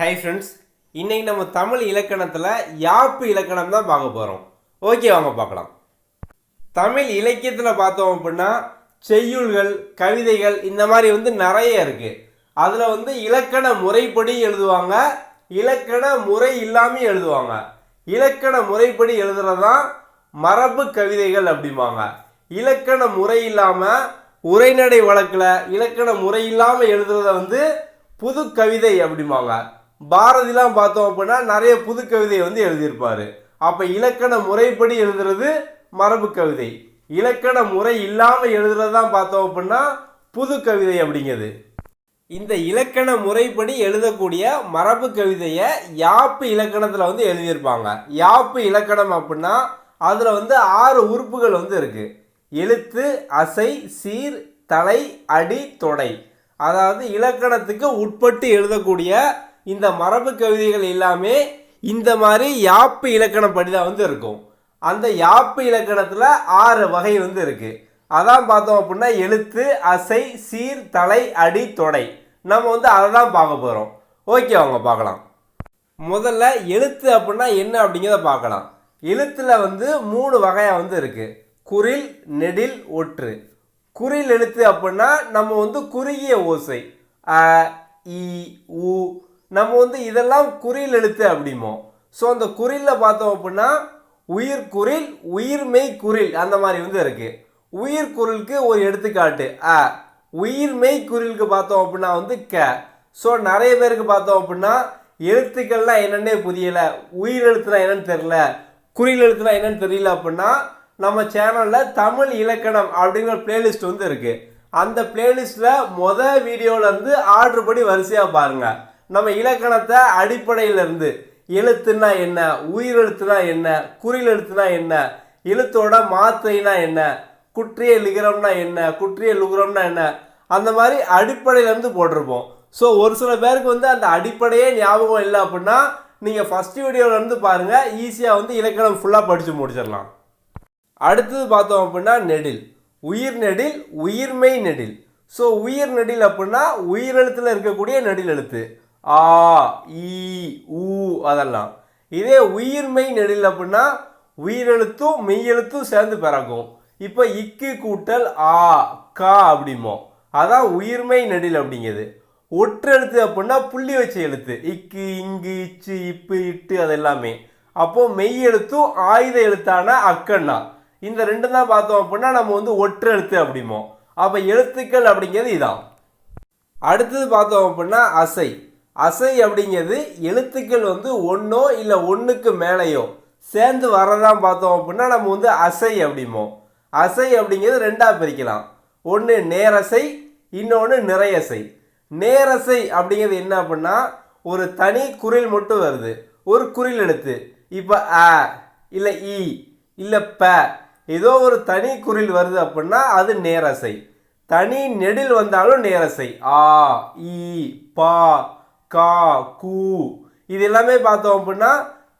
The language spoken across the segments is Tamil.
ஹை ஃப்ரெண்ட்ஸ் இன்றைக்கி நம்ம தமிழ் இலக்கணத்தில் யாப்பு இலக்கணம் தான் பார்க்க போகிறோம் ஓகே வாங்க பார்க்கலாம். தமிழ் இலக்கியத்தில் பார்த்தோம் அப்படின்னா செய்யுள்கள் கவிதைகள் இந்த மாதிரி வந்து நிறைய இருக்குது அதில் வந்து இலக்கண முறைப்படி எழுதுவாங்க இலக்கண முறை இல்லாமல் எழுதுவாங்க. இலக்கண முறைப்படி எழுதுறது தான் மரபு கவிதைகள் அப்படிம்பாங்க. இலக்கண முறை இல்லாமல் உரைநடை வழக்கில் இலக்கண முறை இல்லாமல் எழுதுறத வந்து புது கவிதை அப்படிம்பாங்க. பாரதிலாம் பார்த்தோம் அப்படின்னா நிறைய புது கவிதையை வந்து எழுதியிருப்பாரு. அப்போ இலக்கண முறைப்படி எழுதுறது மரபு கவிதை. இலக்கண முறை இல்லாமல் எழுதுறது தான் பார்த்தோம் அப்படின்னா புது கவிதை அப்படிங்கிறது. இந்த இலக்கண முறைப்படி எழுதக்கூடிய மரபு கவிதையை யாப்பு இலக்கணத்தில் வந்து எழுதியிருப்பாங்க. யாப்பு இலக்கணம் அப்படின்னா அதில் வந்து ஆறு உறுப்புகள் வந்து இருக்கு. எழுத்து அசை சீர் தலை அடி தொடை. அதாவது இலக்கணத்துக்கு உட்பட்டு எழுதக்கூடிய இந்த மரபு கவிதைகள் எல்லாமே இந்த மாதிரி யாப்பு இலக்கணப்படி தான் வந்து இருக்கும். அந்த யாப்பு இலக்கணத்தில் ஆறு வகை வந்து இருக்குது அதான் பார்த்தோம் அப்படின்னா எழுத்து அசை சீர் தலை அடி தொடை. நம்ம வந்து அதை தான் பார்க்க போகிறோம் ஓகே அவங்க பார்க்கலாம். முதல்ல எழுத்து அப்படின்னா என்ன அப்படிங்கிறத பார்க்கலாம். எழுத்தில் வந்து மூணு வகையாக வந்து இருக்குது குரில் நெடில் ஒற்று. குறில் எழுத்து அப்படின்னா நம்ம வந்து குறுகிய ஓசை. அ இ உ நம்ம வந்து இதெல்லாம் குறில் எழுத்து அப்படிமோ? ஸோ அந்த குறிலில் பார்த்தோம் அப்படின்னா உயிர் குரில் உயிர்மெய் குரில் அந்த மாதிரி வந்து இருக்குது உயிர் குரலுக்கு ஒரு எடுத்துக்காட்டு. அ உயிர்மெய் குரிலுக்கு பார்த்தோம் அப்படின்னா வந்து க. ஸோ நிறைய பேருக்கு பார்த்தோம் அப்படின்னா எழுத்துக்கள்லாம் என்னென்னே புரியலை. உயிர் எழுத்துனா என்னன்னு தெரியல. குறில் எழுத்துனா என்னன்னு தெரியல அப்படின்னா நம்ம சேனலில் தமிழ் இலக்கணம் அப்படிங்கிற பிளேலிஸ்ட் வந்து இருக்குது அந்த பிளேலிஸ்ட்டில் மொதல் வீடியோவிலேருந்து ஆர்டர் படி வரிசையாக பாருங்கள் நம்ம இலக்கணத்தை அடிப்படையிலேருந்து எழுத்துனா என்ன உயிரெழுத்துனா என்ன குறில் எழுத்துனா என்ன எழுத்தோட மாத்திரைனா என்ன குற்றிய லிகரம்னா என்ன குற்றிய லுகரம்னா என்ன அந்த மாதிரி அடிப்படையிலேருந்து போட்டிருப்போம். ஸோ ஒரு சில பேருக்கு வந்து அந்த அடிப்படையே ஞாபகம் இல்லை அப்படின்னா நீங்கள் ஃபஸ்ட் வீடியோவிலேருந்து பாருங்கள் ஈஸியாக வந்து இலக்கணம் ஃபுல்லாக படித்து முடிச்சிடலாம். அடுத்தது பார்த்தோம் அப்படின்னா நெடில். உயிர் நெடில் உயிர்மை நெடில். ஸோ உயிர் நெடில் அப்படின்னா உயிரெழுத்தில் இருக்கக்கூடிய நெடில் எழுத்து. ஆ ஈ ஊ அதெல்லாம். இதே உயிர்மெய் நெடில் அப்படின்னா உயிரெழுத்தும் மெய்யெழுத்தும் சேர்ந்து பிறக்கும். இப்போ இக்கு கூட்டல் ஆ கா அப்படிமோ அதான் உயிர்மெய் நெடில் அப்படிங்கிறது ஒற்றெழுத்து அப்படின்னா புள்ளி வச்ச எழுத்து. இக்கு இங்கு இச்சு இப்பு இட்டு அது எல்லாமே. அப்போது மெய் எழுத்தும் ஆயுத எழுத்தான அக்கண்ணா. இந்த ரெண்டு தான் பார்த்தோம் அப்படின்னா நம்ம வந்து ஒற்றெழுத்து அப்படிமோ அப்போ எழுத்துக்கள் அப்படிங்கிறது இதான். அடுத்தது பார்த்தோம் அப்படின்னா அசை. அசை அப்படிங்கிறது எழுத்துக்கள் வந்து ஒன்றோ இல்லை ஒன்றுக்கு மேலேயோ சேர்ந்து வரதான் பார்த்தோம் அப்படின்னா நம்ம வந்து அசை அப்படிமோ அசை அப்படிங்கிறது ரெண்டாக பிரிக்கலாம். ஒன்று நேரசை இன்னொன்று நிறையசை. நேரசை அப்படிங்கிறது என்ன அப்படின்னா ஒரு தனி குரில் மட்டும் வருது. ஒரு குரில் எழுத்து இப்போ அ இல்லை இ இல்லை ப ஏதோ ஒரு தனி குரில் வருது அப்படின்னா அது நேரசை. தனி நெடில் வந்தாலும் நேரசை. ஆ இ பா கா கூ. இது எல்லாமே பார்த்தோம் அப்படின்னா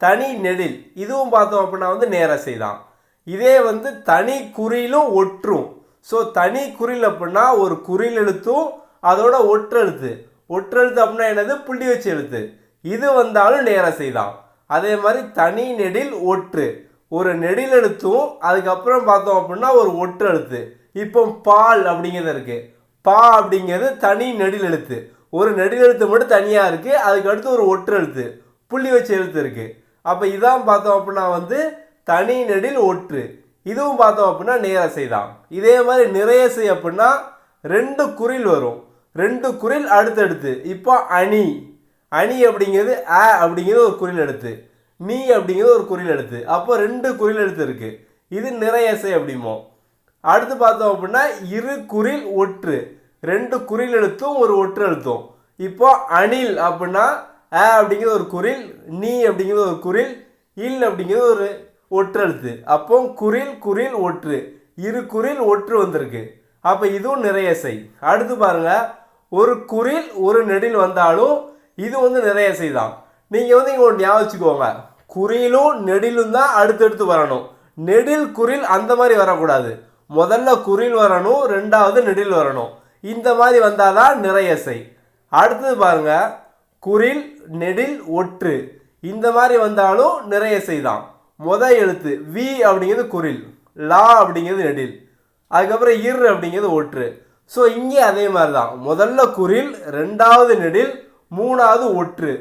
தனி நெடில். இதுவும் பார்த்தோம் அப்படின்னா வந்து நேரசை தான். இதே வந்து தனி குறியிலும் ஒற்றும். ஸோ தனி குறில் அப்படின்னா ஒரு குறில் எழுத்தும் அதோட ஒற்றெழுத்து ஒற்றெழுத்து அப்படின்னா என்னது? புள்ளி வச்சு எழுத்து. இது வந்தாலும் நேரசை தான். அதே மாதிரி தனி நெடில் ஒற்று. ஒரு நெடில் எழுத்தும் அதுக்கப்புறம் பார்த்தோம் அப்படின்னா ஒரு ஒற்றெழுத்து இப்போ பால் அப்படிங்கிறது இருக்குது பா அப்படிங்கிறது தனி நெடில் எழுத்து. ஒரு நெடுகெழுத்து எழுத்து மட்டும் தனியாக இருக்குது அதுக்கு அடுத்து ஒரு ஒற்றெழுத்து புள்ளி வச்ச எழுத்து இருக்குது அப்போ இதான் பார்த்தோம் அப்படின்னா வந்து தனி நெடில் ஒற்று. இதுவும் பார்த்தோம் அப்படின்னா நேரசை தான். இதே மாதிரி நிறையசை அப்படின்னா ரெண்டு குரில் வரும். ரெண்டு குரில் அடுத்தடுத்து. இப்போ அணி. அணி அப்படிங்கிறது அ அப்படிங்கிறது ஒரு குறில் எடுத்து நீ அப்படிங்கிறது ஒரு குறில் எடுத்து அப்போ ரெண்டு குறில் எழுத்து இருக்குது இது நிறையசை அப்படிமோ. அடுத்து பார்த்தோம் அப்படின்னா இரு குறில் ஒற்று. ரெண்டு குறில் எழுத்தும் ஒரு ஒற்று எழுத்தும் இப்போ அணில் அப்படின்னா அ அப்படிங்கிறது ஒரு குறில் நீ அப்படிங்கிறது ஒரு குறில் இல் அப்படிங்கிறது ஒரு ஒற்றெழுத்து. அப்போ குரில் குரில் ஒற்று. இரு குறில் ஒற்று வந்திருக்கு. அப்போ இதுவும் நிறைய செய் அடுத்து பாருங்கள் ஒரு குறில் ஒரு நெடில் வந்தாலும் இது வந்து நிறையசை தான். நீங்கள் வந்து இங்கே ஒரு ஞாபகம் வச்சுக்கோங்க. குறிலும் நெடிலும் தான் அடுத்தடுத்து வரணும். நெடில் குறில் அந்த மாதிரி வரக்கூடாது. முதல்ல குறில் வரணும் ரெண்டாவது நெடில் வரணும். இந்த மாதிரி வந்தால் தான் நிறைய செய் அடுத்தது பாருங்க குரில் நெடில் ஒற்று. இந்த மாதிரி வந்தாலும் நிறைய செய்தான் முத எழுத்து வி அப்படிங்கிறது குரில் லா அப்படிங்கிறது நெடில். அதுக்கப்புறம் இர் அப்படிங்கிறது ஒற்று. ஸோ இங்கே அதே மாதிரி தான் முதல்ல குரில் ரெண்டாவது நெடில் மூணாவது ஒற்று.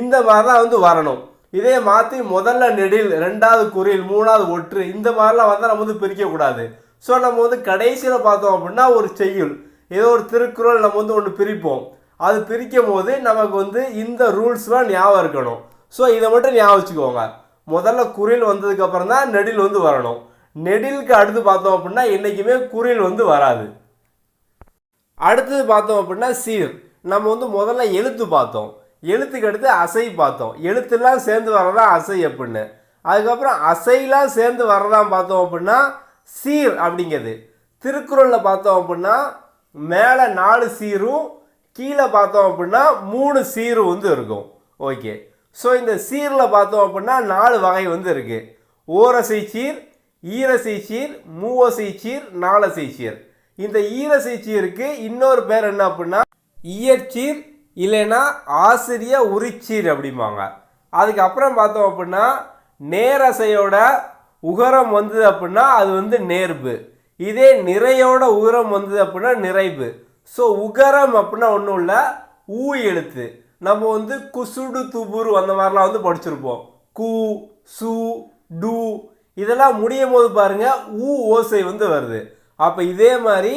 இந்த மாதிரி தான் வந்து வரணும். இதே மாற்றி முதல்ல நெடில் ரெண்டாவது குரில் மூணாவது ஒற்று இந்த மாதிரிலாம் வந்தால் நம்ம வந்து பிரிக்கக்கூடாது. ஸோ நம்ம வந்து கடைசியில் பார்த்தோம் அப்படின்னா ஒரு செய்யுள். ஏதோ ஒரு திருக்குறள் நம்ம வந்து ஒன்று பிரிப்போம். அது பிரிக்கும் போது நமக்கு வந்து இந்த ரூல்ஸ்லாம் ஞாபகம் இருக்கணும். ஸோ இதை மட்டும் ஞாபகம் வச்சுக்கோங்க. முதல்ல குரில் வந்ததுக்கப்புறம் தான் நெடில் வந்து வரணும். நெடிலுக்கு அடுத்து பார்த்தோம் அப்படின்னா என்றைக்குமே குரில் வந்து வராது. அடுத்தது பார்த்தோம் அப்படின்னா சீர். நம்ம வந்து முதல்ல எழுத்து பார்த்தோம். எழுத்துக்கு அடுத்து அசை பார்த்தோம். எழுத்துலாம் சேர்ந்து வரதான் அசை அப்படின்னு. அதுக்கப்புறம் அசைலாம் சேர்ந்து வரதான் பார்த்தோம் அப்படின்னா சீர் அப்படிங்கிறது. திருக்குறளில் பார்த்தோம் அப்படின்னா மேலே நாலு சீரும் கீழே பார்த்தோம் அப்படின்னா மூணு சீரு வந்து இருக்கும். ஓகே. ஸோ இந்த சீரில் பார்த்தோம் அப்படின்னா நாலு வகை வந்து இருக்குது ஓரசை சீர் ஈரசை சீர் மூவசை சீர் நாலசை சீர். இந்த ஈரசை சீருக்கு இன்னொரு பேர் என்ன அப்படின்னா இயற்சீர் இல்லைன்னா ஆசிரிய உரிச்சீர் அப்படிம்பாங்க. அதுக்கப்புறம் பார்த்தோம் அப்படின்னா நேரசையோட உகரம் வந்தது அப்படின்னா அது வந்து நேர்வு இதே நிறையோட உகரம் வந்தது அப்படின்னா நிறைவு ஸோ உகரம் அப்படின்னா ஒன்றும் இல்லை. ஊ எழுத்து. நம்ம வந்து குசுடு துபுரு அந்த மாதிரிலாம் வந்து படிச்சிருப்போம். கு சு டு இதெல்லாம் முடியும் போது பாருங்கள் ஊ ஓசை வந்து வருது. அப்போ இதே மாதிரி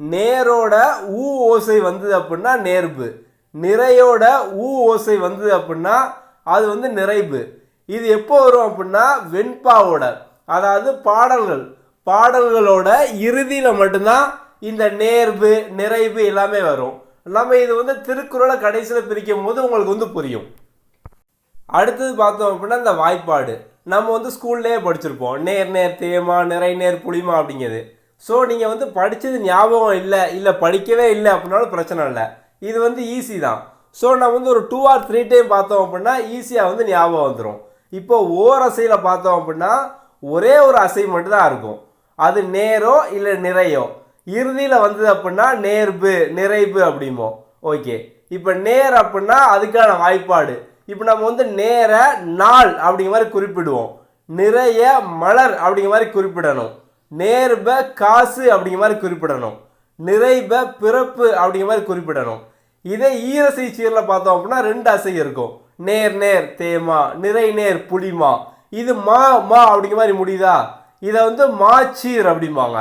நேரோட ஊ ஓசை வந்தது அப்படின்னா நேர்வு நிறையோட ஊ ஓசை வந்தது அப்படின்னா அது வந்து நிறைவு இது எப்போ வரும் அப்படின்னா வெண்பாவோட. அதாவது பாடல்கள். பாடல்களோட இறுதியில் மட்டும்தான் இந்த நேர்வு நிறைவு எல்லாமே வரும். நம்ம இது வந்து திருக்குறளை கடைசியில் பிரிக்கும் போது உங்களுக்கு வந்து புரியும். அடுத்தது பார்த்தோம் அப்படின்னா இந்த வாய்ப்பாடு. நம்ம வந்து ஸ்கூல்லேயே படிச்சிருப்போம். நேர் நேர் தேமா நிறை நேர் புளிமா அப்படிங்கிறது. ஸோ நீங்கள் வந்து படித்தது ஞாபகம் இல்லை இல்லை படிக்கவே இல்லை அப்படின்னாலும் பிரச்சனை இல்லை. இது வந்து ஈஸி தான். ஸோ நம்ம வந்து ஒரு டூ ஆர் த்ரீ டைம் பார்த்தோம் அப்படின்னா ஈஸியாக வந்து ஞாபகம் வந்துடும் இப்போ ஓர் அசையில் பார்த்தோம் அப்படின்னா ஒரே ஒரு அசை மட்டும் தான் இருக்கும். அது நேரோ இல்லை நிறையோ. இறுதியில் வந்தது அப்படின்னா நேர்பு நிறைவு அப்படிமோ ஓகே. இப்போ நேர் அப்படின்னா அதுக்கான வாய்ப்பாடு. இப்போ நம்ம வந்து நேர நாள் அப்படிங்கிற மாதிரி குறிப்பிடுவோம். நிறைய மலர் அப்படிங்கிற மாதிரி குறிப்பிடணும். நேர்ப காசு அப்படிங்கிற மாதிரி குறிப்பிடணும். நிறைப பிறப்பு அப்படிங்கிற மாதிரி குறிப்பிடணும். இதே ஈரசை சீரில் பார்த்தோம் அப்படின்னா ரெண்டு அசை இருக்கும். நேர் நேர் தேமா நிறை நேர் புளிமா இது மா மா அப்படிங்கிற மாதிரி முடியுதா? இதை வந்து மாச்சீர் அப்படிம்பாங்க.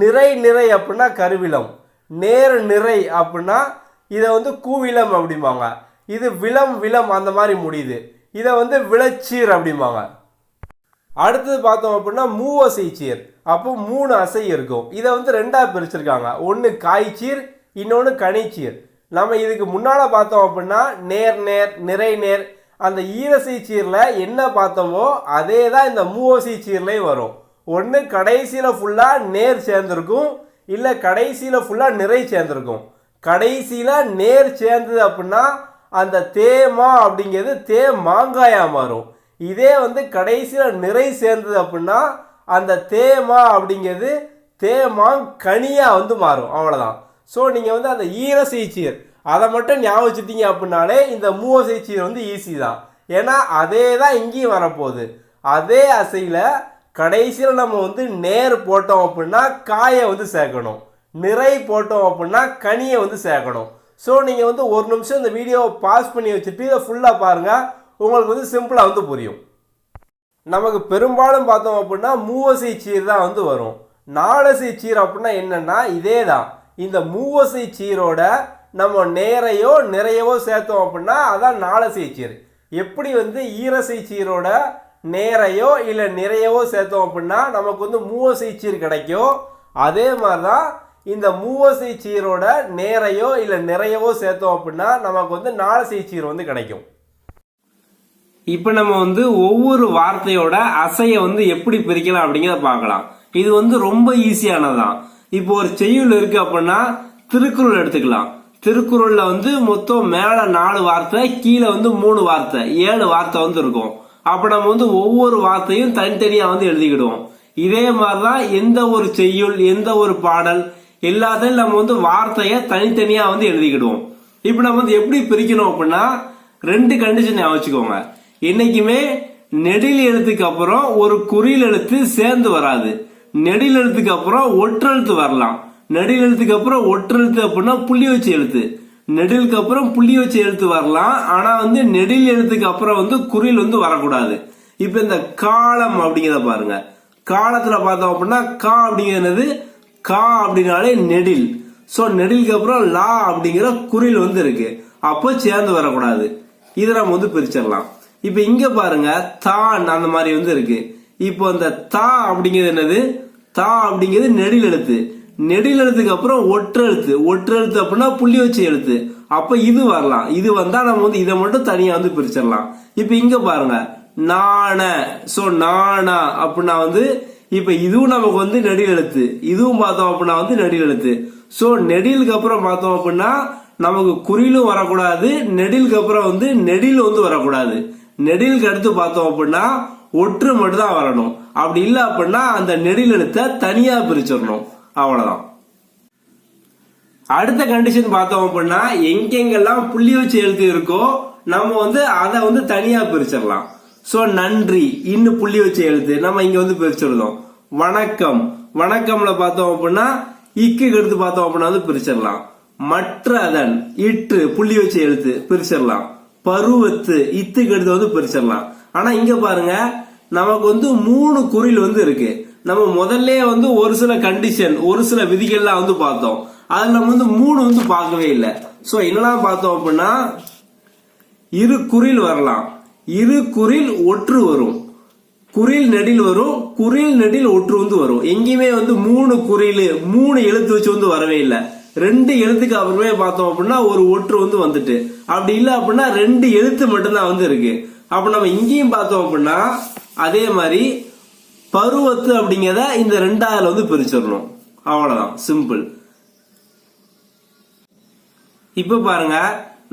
நிறை நிறை அப்படின்னா கருவிலம் நேர் நிறை அப்படின்னா இதை வந்து கூவிலம் அப்படிம்பாங்க. இது விலம் விலம் அந்த மாதிரி முடியுது. இதை வந்து விளச்சீர் அப்படிம்பாங்க. அடுத்தது பார்த்தோம் அப்படின்னா மூவசை சீர் அப்போ மூணு அசை இருக்கும். இதை வந்து ரெண்டாக பிரிச்சிருக்காங்க. ஒன்று காய்ச்சீர் இன்னொன்று கனிச்சீர். நம்ம இதுக்கு முன்னால் பார்த்தோம் அப்படின்னா நேர் நேர் நிறை நேர். அந்த ஈரசை சீரில் என்ன பார்த்தோமோ அதே தான் இந்த மூவசை சீர்லேயும் வரும். ஒன்று கடைசியில் ஃபுல்லாக நேர் சேர்ந்துருக்கும் இல்லை கடைசியில் ஃபுல்லாக நிறை சேர்ந்துருக்கும். கடைசியில் நேர் சேர்ந்தது அப்படின்னா அந்த தேமா அப்படிங்கிறது தே மாங்காயாக மாறும். இதே வந்து கடைசியில் நிறை சேர்ந்தது அப்படின்னா அந்த தேமா அப்படிங்கிறது தேமாங் கனியாக வந்து மாறும். அவ்வளோதான் ஸோ நீங்கள் வந்து அந்த ஈரசீச்சீர் அதை மட்டும் ஞாபகம் வச்சுட்டீங்க அப்படின்னாலே இந்த மூவசைச்சீர் வந்து ஈஸி தான். ஏன்னா அதே தான் இங்கேயும் வரப்போகுது. அதே அசையில் கடைசியில் நம்ம வந்து நேர் போட்டோம் அப்படின்னா காயை வந்து சேர்க்கணும். நிறை போட்டோம் அப்படின்னா கனியை வந்து சேர்க்கணும். ஸோ நீங்கள் வந்து ஒரு நிமிஷம் இந்த வீடியோவை பாஸ் பண்ணி வச்சுட்டு இதை ஃபுல்லாக பாருங்கள் உங்களுக்கு வந்து சிம்பிளாக வந்து புரியும். நமக்கு பெரும்பாலும் பார்த்தோம் அப்படின்னா மூவசை சீர் தான் வந்து வரும். நாலசை சீர் அப்படின்னா என்னென்னா இதே தான் இந்த மூவசை சீரோட நம்ம நேரையோ நிறையவோ சேர்த்தோம் அப்படின்னா அதான் நாலசை சீர். எப்படி வந்து ஈரசை சீரோட நேரையோ இல்லை நிறையவோ சேர்த்தோம் அப்படின்னா நமக்கு வந்து மூவசை சீர் கிடைக்கும். அதே மாதிரி தான் இந்த மூவசை சீரோட நேரையோ இல்லை நிறையவோ சேர்த்தோம் அப்படின்னா நமக்கு வந்து நாலசை சீர் வந்து கிடைக்கும். இப்போ நம்ம வந்து ஒவ்வொரு வார்த்தையோட அசையை வந்து எப்படி பிரிக்கலாம் அப்படிங்கிறத பார்க்கலாம். இது வந்து ரொம்ப ஈஸியானதுதான். இப்போ ஒரு செய்யுள் இருக்கு அப்படின்னா திருக்குறள் எடுத்துக்கலாம். திருக்குறள்ல வந்து மொத்தம் மேல நாலு வார்த்தை கீழே வந்து மூணு வார்த்தை ஏழு வார்த்தை வந்து இருக்கும். அப்ப நம்ம வந்து ஒவ்வொரு வார்த்தையும் தனித்தனியா வந்து எழுதிக்கிடுவோம். இதே மாதிரிதான் எந்த ஒரு செய்யுள் எந்த ஒரு பாடல் எல்லாத்தையும் நம்ம வந்து வார்த்தையை தனித்தனியா வந்து எழுதிக்கிடுவோம். இப்போ நம்ம வந்து எப்படி பிரிக்கணும் அப்படின்னா ரெண்டு கண்டிஷன் வச்சுக்கோங்க. என்னைக்குமே நெடில் எழுத்துக்கு அப்புறம் ஒரு குறியில் எழுத்து சேர்ந்து வராது. நெடில் எழுத்துக்கு அப்புறம் ஒற்றெழுத்து வரலாம். நெடில் எழுத்துக்கு அப்புறம் ஒற்றெழுத்து அப்படின்னா புள்ளி வச்சு எழுத்து. நெடிலுக்கு அப்புறம் புள்ளி வச்சு எழுத்து வரலாம். ஆனா வந்து நெடில் எழுத்துக்கு அப்புறம் வந்து குறில் வந்து வரக்கூடாது. இப்ப இந்த காலம் அப்படிங்கிறத பாருங்க. காலத்துல பார்த்தோம் அப்படின்னா கா அப்படிங்கிறது கா அப்படின்னாலே நெடில். சோ நெடிலுக்கு அப்புறம் லா அப்படிங்கிற குறில் வந்து இருக்கு. அப்போ சேர்ந்து வரக்கூடாது. இதை நம்ம வந்து பிரிச்சிடலாம். இப்ப இங்க பாருங்க தான் அந்த மாதிரி வந்து இருக்கு. இப்போ இந்த தா அப்படிங்கிறது என்னது? தா அப்படிங்கிறது நெடில் எழுத்து. நெடில் எழுத்துக்கு அப்புறம் ஒற்றெழுத்து ஒற்றெழுத்து அப்படின்னா புள்ளி வச்சு எழுத்து. அப்ப இது வரலாம். இது வந்தா நம்ம வந்து இதை மட்டும் தனியா வந்து பிரிச்சிடலாம். இப்ப இங்க பாருங்க. நாண. சோ நாணா அப்படின்னா வந்து இப்ப இதுவும் நமக்கு வந்து நெடில் எழுத்து. இதுவும் பார்த்தோம் அப்படின்னா வந்து நெடில் எழுத்து. சோ நெடிலுக்கு அப்புறம் பார்த்தோம் அப்படின்னா நமக்கு குறிலும் வரக்கூடாது நெடிலுக்கு அப்புறம் வந்து நெடில் வந்து வரக்கூடாது. நெடிலுக்கு அடுத்து பார்த்தோம் அப்படின்னா ஒற்று மட்டும் தான் வரணும். அப்படி இல்லை அப்படின்னா அந்த நெடில் எழுத்தை தனியா பிரிச்சிடணும். அவ்வளவுதான். அடுத்த கண்டிஷன் பார்த்தோம் அப்படின்னா எங்கெங்கெல்லாம் புள்ளி வச்சு எழுத்து இருக்கோ நம்ம வந்து அதை வந்து தனியா பிரிச்சிடலாம். சோ நன்றி இன்னும் புள்ளி வச்சு எழுத்து. நம்ம இங்க வந்து பிரிச்சிருந்தோம். வணக்கம். வணக்கம்ல பார்த்தோம் அப்படின்னா இக்கு எடுத்து பார்த்தோம் அப்படின்னா வந்து பிரிச்சிடலாம். மற்ற அதன் இற்று புள்ளி வச்சு எழுத்து பிரிச்சிடலாம். பருவத்து இத்துக்கு எடுத்து வந்து பிரிச்சிடலாம். ஆனா இங்க பாருங்க நமக்கு வந்து மூணு குறில் வந்து இருக்கு. நம்ம முதல்ல வந்து ஒரு சில கண்டிஷன் ஒரு சில விதிகள்லாம் வந்து பார்த்தோம். அதுல நம்ம வந்து மூணு வந்து பார்க்கவே இல்லை. சோ என்னெல்லாம் பார்த்தோம் அப்படின்னா இரு குறில் வரலாம். இரு குறில் ஒற்று வரும். குறில் நெடில் வரும் குறில் நெடில் ஒற்று வந்து வரும். எங்கேயுமே வந்து மூணு குறில் மூணு எழுத்து வச்சு வந்து வரவே இல்லை. ரெண்டு எழுத்துக்கு அப்புறமே பார்த்தோம் அப்படின்னா ஒரு ஒற்று வந்து வந்துட்டு. அப்படி இல்லை அப்படின்னா ரெண்டு எழுத்து மட்டும்தான் வந்து இருக்கு. அப்ப நம்ம இங்கேயும் பார்த்தோம் அப்படின்னா அதே மாதிரி பருவத்து அப்படிங்கிறத இந்த ரெண்டாவதுல வந்து பிரிச்சிடணும். அவ்வளவுதான். சிம்பிள் இப்ப பாருங்க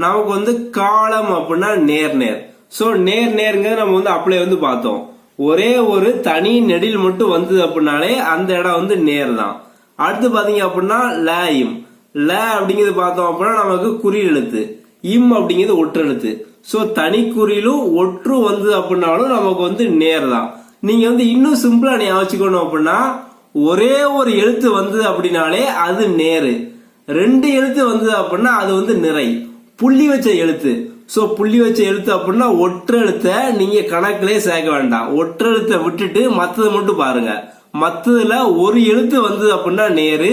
நமக்கு வந்து காலம் அப்படின்னா நேர் நேர். சோ நேர் நேருங்கிறது நம்ம வந்து அப்ளை வந்து பார்த்தோம். ஒரே ஒரு தனி நெடில் மட்டும் வந்தது அப்படின்னாலே அந்த இடம் வந்து நேர் தான். அடுத்து பாத்தீங்க அப்படின்னா லேயும் ல அப்படிங்கிறது பார்த்தோம் அப்படின்னா நமக்கு குறி எழுத்து. இம் அப்படிங்கிறது ஒற்று எழுத்து சோ தனி குறியிலும் ஒற்று வந்தது அப்படின்னாலும் நமக்கு வந்து நேர் தான். நீங்க வந்து இன்னும் சிம்பிளா நீ வச்சுக்கணும் அப்படின்னா ஒரே ஒரு எழுத்து வந்தது அப்படின்னாலே அது நேரு. ரெண்டு எழுத்து வந்தது அப்படின்னா அது வந்து நிறை. புள்ளி வச்ச எழுத்து. ஸோ புள்ளி வச்ச எழுத்து அப்படின்னா ஒற்றெழுத்த நீங்க கணக்கிலே சேர்க்க வேண்டாம். ஒற்றெழுத்தை விட்டுட்டு மற்றதை மட்டும் பாருங்க. மற்றதுல ஒரு எழுத்து வந்தது அப்படின்னா நேரு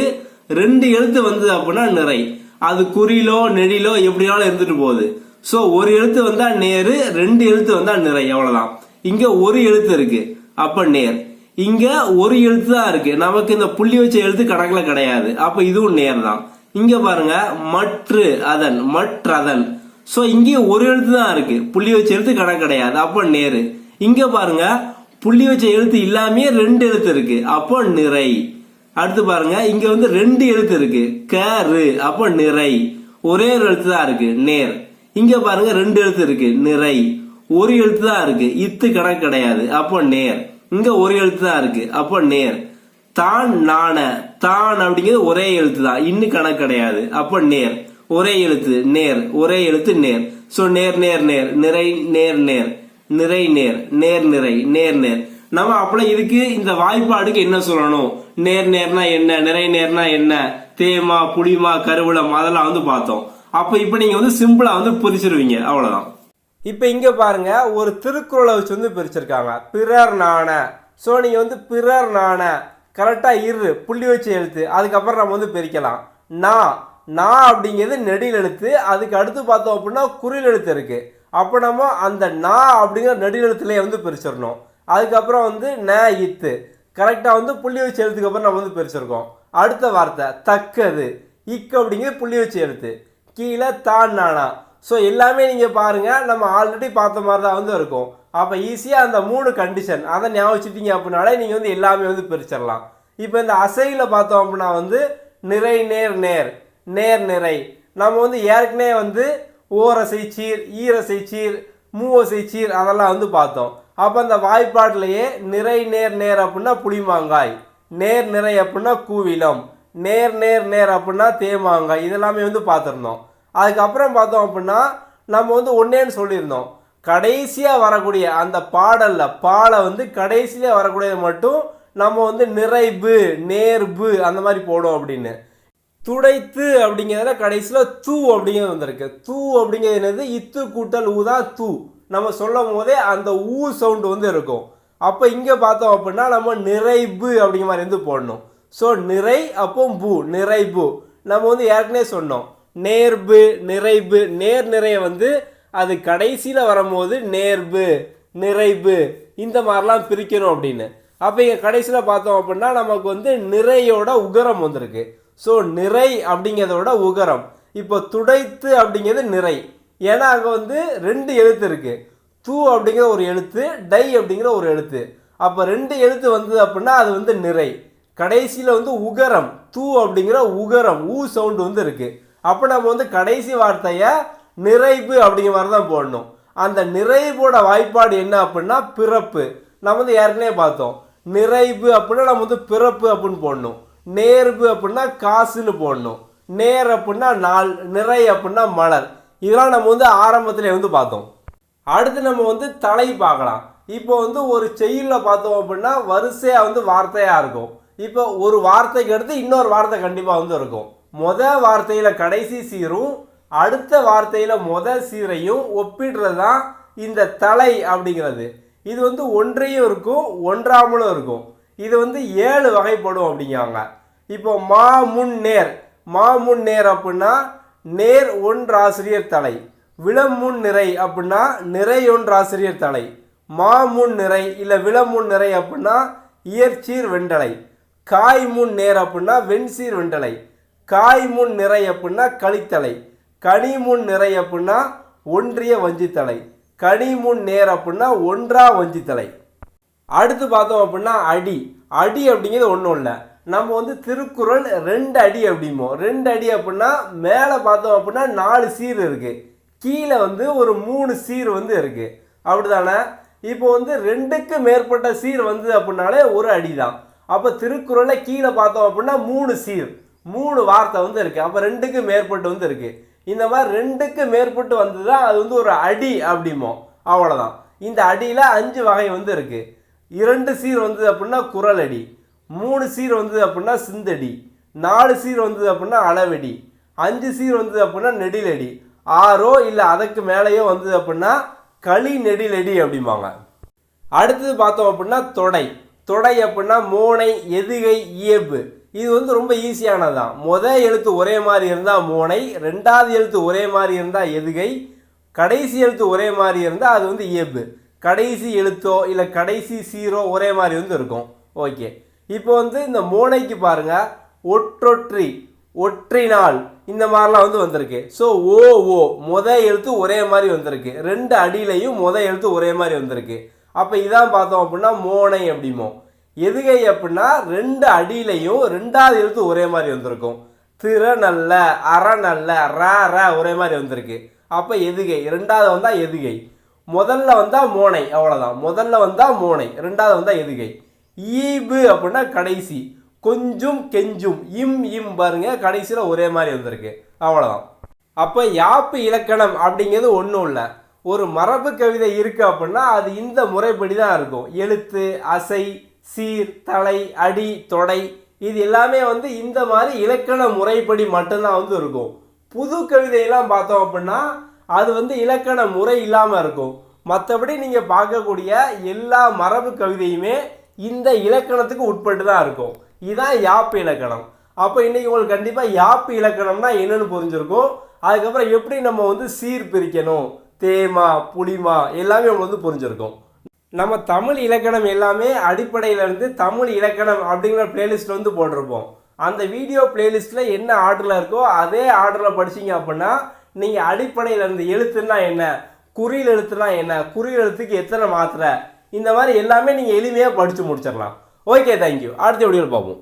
ரெண்டு எழுத்து வந்தது அப்படின்னா நிறை. அது குறியிலோ நெடிலோ எப்படினாலும் இருந்துட்டு போகுது. ஸோ ஒரு எழுத்து வந்தா நேரு ரெண்டு எழுத்து வந்தா நிறை. அவ்வளவுதான். இங்க ஒரு எழுத்து இருக்கு. அப்ப நேர். இங்க ஒரு எழுத்து தான் இருக்கு. நமக்கு இந்த புள்ளி வச்ச எழுத்து கணக்குல கிடையாது. அப்ப இதுவும் நேர் தான். இங்க பாருங்க மற்று அதன் மற்றதன் சோ இங்கே ஒரு எழுத்து தான் இருக்கு. புள்ளி வச்ச எழுத்து கணக்கு கிடையாது. அப்போ நேரு. இங்க பாருங்க புள்ளி வச்ச எழுத்து இல்லாமயே ரெண்டு எழுத்து இருக்கு. அப்போ நிறை. அடுத்து பாருங்க இங்க வந்து ரெண்டு எழுத்து இருக்கு. கரு. அப்போ நிறை. ஒரே ஒரு எழுத்து தான் இருக்கு. நேர். இங்க பாருங்க ரெண்டு எழுத்து இருக்கு. நிறை. ஒரு எழுத்து தான் இருக்கு. இத்து கணக்கு கிடையாது. அப்போ நேர். இங்க ஒரு எழுத்து தான் இருக்கு. அப்போ நேர். தான் நாண. தான் அப்படிங்கிறது ஒரே எழுத்து தான். இன்னும் கணக்கு கிடையாது. அப்போ நேர். ஒரே எழுத்து. நேர். ஒரே எழுத்து நேர். சோ நேர் நேர் நேர். நிறை நேர் நேர். நிறை நேர். நேர் நிறை. நேர் நேர். நம்ம அப்பல இதுக்கு இந்த வாய்ப்பாடுக்கு என்ன சொல்லணும்? நேர் நேர்னா என்ன? நிறை நேர்னா என்ன? தேமா புளிமா கருவளம் அதெல்லாம் வந்து பார்த்தோம். அப்ப இப்ப நீங்க வந்து சிம்பிளா வந்து புரிச்சிருவீங்க. அவ்வளவுதான். இப்போ இங்கே பாருங்கள் ஒரு திருக்குறளை வச்சு வந்து பிரிச்சிருக்காங்க. பிறர் நாண. ஸோ நீங்கள் வந்து பிறர் நாண. கரெக்டாக இரு புள்ளி வச்சு எழுத்து. அதுக்கப்புறம் நம்ம வந்து பிரிக்கலாம். நா. நா அப்படிங்கிறது நெடில் எழுத்து. அதுக்கு அடுத்து பார்த்தோம் அப்படின்னா குறில் எழுத்து இருக்குது அப்போ நம்ம அந்த நா அப்படிங்கிற நெடில் எழுத்துலேயே வந்து பிரிச்சிடணும். அதுக்கப்புறம் வந்து ந இத்து. கரெக்டாக வந்து புள்ளி வச்சு எழுத்துக்கு அப்புறம் நம்ம வந்து பிரிச்சிருக்கோம். அடுத்த வார்த்தை தக்கது. இக்கு அப்படிங்கிறது புள்ளி வச்சு எழுத்து. கீழே தான் நானா ஸோ எல்லாமே நீங்கள் பாருங்கள் நம்ம ஆல்ரெடி பார்த்த மாதிரி தான் வந்து இருக்கும். அப்போ ஈஸியாக அந்த மூணு கண்டிஷன் அதை ஞாபகம் வச்சுட்டீங்க அப்படின்னாலே நீங்கள் வந்து எல்லாமே வந்து பிரிச்சிடலாம். இப்போ இந்த அசையில் பார்த்தோம் அப்படின்னா வந்து நிறை நேர் நேர். நேர் நிறை. நம்ம வந்து ஏற்கனவே வந்து ஓரசை சீர் ஈரசை சீர் மூவசை சீர் அதெல்லாம் வந்து பார்த்தோம். அப்போ அந்த வாய்ப்பாட்டிலேயே நிறை நேர் நேர் அப்படின்னா புளிமாங்காய். நேர் நிறை அப்படின்னா கூவிலம். நேர் நேர் நேர் அப்படின்னா தேமாங்காய். இதெல்லாமே வந்து பார்த்துருந்தோம். அதுக்கப்புறம் பார்த்தோம் அப்படின்னா நம்ம வந்து ஒன்னேன்னு சொல்லியிருந்தோம். கடைசியாக வரக்கூடிய அந்த பாடலில் பாலை வந்து கடைசியில் வரக்கூடியது மட்டும் நம்ம வந்து நிறைவு நேர்பு அந்த மாதிரி போடும் அப்படின்னு. துடைத்து அப்படிங்கிறதுல கடைசியில் தூ அப்படிங்கிறது வந்திருக்கு. தூ அப்படிங்கிறது என்னது? இத்து கூட்டல் ஊ தான் தூ. நம்ம சொல்லும் போதே அந்த ஊ சவுண்டு வந்து இருக்கும். அப்போ இங்கே பார்த்தோம் அப்படின்னா நம்ம நிறைவு அப்படிங்கிற மாதிரி வந்து போடணும். ஸோ நிறை அப்போ பூ நிறைவு. நம்ம வந்து ஏற்கனவே சொன்னோம். நேர்பு நிறைவு நேர் நிறைய வந்து அது கடைசியில் வரும்போது நேர்பு நிறைவு இந்த மாதிரிலாம் பிரிக்கணும் அப்படின்னு. அப்போ இங்கே கடைசியில் பார்த்தோம் அப்படின்னா நமக்கு வந்து நிறையோட உகரம் வந்திருக்கு. ஸோ நிறை அப்படிங்கிறதோட உகரம். இப்போ துடைத்து அப்படிங்கிறது நிறை. ஏன்னா அங்கே வந்து ரெண்டு எழுத்து இருக்குது தூ அப்படிங்கிற ஒரு எழுத்து டை அப்படிங்கிற ஒரு எழுத்து. அப்போ ரெண்டு எழுத்து வந்தது அப்படின்னா அது வந்து நிறை. கடைசியில் வந்து உகரம். தூ அப்படிங்கிற உகரம் ஊ சவுண்டு வந்து இருக்குது அப்போ நம்ம வந்து கடைசி வார்த்தையை நிறைவு அப்படிங்கிற மாதிரி தான் போடணும். அந்த நிறைவோட வாய்ப்பாடு என்ன அப்படின்னா பிறப்பு. நம்ம வந்து ஏற்கனவே பார்த்தோம். நிறைவு அப்படின்னா நம்ம வந்து பிறப்பு அப்படின்னு போடணும். நேர்வு அப்படின்னா காசுன்னு போடணும். நேர் அப்படின்னா நாள் நிறை அப்படின்னா மலர். இதெல்லாம் நம்ம வந்து ஆரம்பத்தில் வந்து பார்த்தோம். அடுத்து நம்ம வந்து தலை பார்க்கலாம். இப்போ வந்து ஒரு செய்யுளில் பார்த்தோம் அப்படின்னா வரிசையாக வந்து வார்த்தையாக இருக்கும். இப்போ ஒரு வார்த்தைக்கு அடுத்து இன்னொரு வார்த்தை கண்டிப்பாக வந்து இருக்கும். முத வார்த்தையில் கடைசி சீரும் அடுத்த வார்த்தையில் முத சீரையும் ஒப்பிடுறது தான் இந்த தலை அப்படிங்கிறது. இது வந்து ஒன்றையும் இருக்கும் ஒன்றாமலும் இருக்கும். இது வந்து ஏழு வகைப்படும் அப்படிங்கிறாங்க. இப்போ மா முன் நேர். மா முன் நேர் அப்படின்னா நேர் ஒன்றாசிரியர் தலை. விளமுன் நிறை அப்படின்னா நிறை ஒன்றாசிரியர் தலை. மா முன் நிறை இல்லை விளமுன் நிறை அப்படின்னா இயற்சீர் வெண்டலை காய் முன் நேர் அப்படின்னா வெண்சீர் வெண்டலை காய் முன் நிறை அப்படின்னா களித்தலை கனி முன் நிறை அப்படின்னா ஒன்றிய வஞ்சித்தலை. கனி முன் நேர் அப்படின்னா ஒன்றா வஞ்சித்தலை. அடுத்து பார்த்தோம் அப்படின்னா அடி. அடி அப்படிங்கிறது ஒன்றும் இல்லை. நம்ம வந்து திருக்குறள் ரெண்டு அடி அப்படிமோ ரெண்டு அடி அப்படின்னா மேலே பார்த்தோம் அப்படின்னா நாலு சீர் இருக்குது கீழே வந்து ஒரு மூணு சீர் வந்து இருக்குது அப்படிதானே இப்போ வந்து ரெண்டுக்கு மேற்பட்ட சீர் வந்தது அப்படின்னாலே ஒரு அடி தான் அப்போ திருக்குறளை கீழே பார்த்தோம் அப்படின்னா மூணு சீர். மூணு வார்த்தை வந்து இருக்குது அப்போ ரெண்டுக்கு மேற்பட்டு வந்து இருக்குது இந்த மாதிரி ரெண்டுக்கு மேற்பட்டு வந்தது தான் அது வந்து ஒரு அடி அப்படிமோ அவ்வளோதான் இந்த அடியில் அஞ்சு வகை வந்து இருக்குது இரண்டு சீர் வந்தது அப்படின்னா குரல் அடி. மூணு சீர் வந்தது அப்படின்னா சிந்தடி நாலு சீர் வந்தது அப்படின்னா அளவடி அஞ்சு சீர் வந்தது அப்படின்னா நெடிலடி ஆறோ இல்லை அதுக்கு மேலேயோ வந்தது அப்படின்னா களி நெடிலடி அப்படிம்பாங்க. அடுத்தது பார்த்தோம் அப்படின்னா தொடை. தொடை அப்படின்னா மோனை எதுகை இயல்பு இது வந்து ரொம்ப ஈஸியானது தான் முத எழுத்து ஒரே மாதிரி இருந்தால் மோனை ரெண்டாவது எழுத்து ஒரே மாதிரி இருந்தால் எதுகை கடைசி எழுத்து ஒரே மாதிரி இருந்தால் அது வந்து இயல்பு. கடைசி எழுத்தோ இல்லை கடைசி சீரோ ஒரே மாதிரி வந்து இருக்கும். ஓகே. இப்போ வந்து இந்த மோனைக்கு பாருங்கள் ஒற்றொற்றி ஒற்றினால் இந்த மாதிரிலாம் வந்து வந்திருக்கு. ஸோ ஓ ஓ முத எழுத்து ஒரே மாதிரி வந்திருக்கு. ரெண்டு அடியிலையும் முத எழுத்து ஒரே மாதிரி வந்திருக்கு. அப்போ இதான் பார்த்தோம் அப்படின்னா மோனை அப்படிமோ எதுகை அப்படின்னா ரெண்டு அடியிலையும் ரெண்டாவது எழுத்து ஒரே மாதிரி வந்திருக்கும். திற நல்ல அற நல்ல ர ர ஒரே மாதிரி வந்திருக்கு. அப்போ எதுகை? ரெண்டாவது வந்தால் எதுகை. முதல்ல வந்தால் மோனை அவ்வளோதான் முதல்ல வந்தால் மோனை ரெண்டாவது வந்தால் எதுகை. ஈபு அப்படின்னா கடைசி. கொஞ்சம் கெஞ்சும் இம் இம் பாருங்க கடைசியில் ஒரே மாதிரி வந்திருக்கு. அவ்வளோதான் அப்போ யாப்பு இலக்கணம் அப்படிங்கிறது ஒன்றும் இல்லை. ஒரு மரபு கவிதை இருக்குது அப்படின்னா அது இந்த முறைப்படி தான் இருக்கும். எழுத்து அசை சீர் தலை அடி தொடை இது எல்லாமே வந்து இந்த மாதிரி இலக்கண முறைப்படி மட்டும்தான் வந்து இருக்கும். புது கவிதையெல்லாம் பார்த்தோம் அப்படின்னா அது வந்து இலக்கண முறை இல்லாமல் இருக்கும். மற்றபடி நீங்கள் பார்க்கக்கூடிய எல்லா மரபு கவிதையுமே இந்த இலக்கணத்துக்கு உட்பட்டு தான் இருக்கும். இதுதான் யாப்பு இலக்கணம். அப்போ இன்னைக்கு உங்களுக்கு கண்டிப்பாக யாப்பு இலக்கணம்னா என்னென்னு புரிஞ்சிருக்கும். அதுக்கப்புறம் எப்படி நம்ம வந்து சீர் பிரிக்கணும்? தேமா புளிமா எல்லாமே உங்களுக்கு வந்து புரிஞ்சிருக்கும். நம்ம தமிழ் இலக்கணம் எல்லாமே அடிப்படையிலேருந்து தமிழ் இலக்கணம் அப்படிங்கிற பிளேலிஸ்ட் வந்து போட்டிருப்போம். அந்த வீடியோ பிளேலிஸ்ட்டில் என்ன ஆர்டரில் இருக்கோ அதே ஆர்டரில் படிச்சீங்க அப்படின்னா நீங்கள் அடிப்படையிலேருந்து எழுத்துனா என்ன குறியில் எழுத்துனா என்ன குறியில் எழுத்துக்கு எத்தனை மாத்திரை இந்த மாதிரி எல்லாமே நீங்கள் எளிமையாக படித்து முடிச்சிடலாம். ஓகே தேங்க்யூ அடுத்த வீடியோவில் பார்ப்போம்.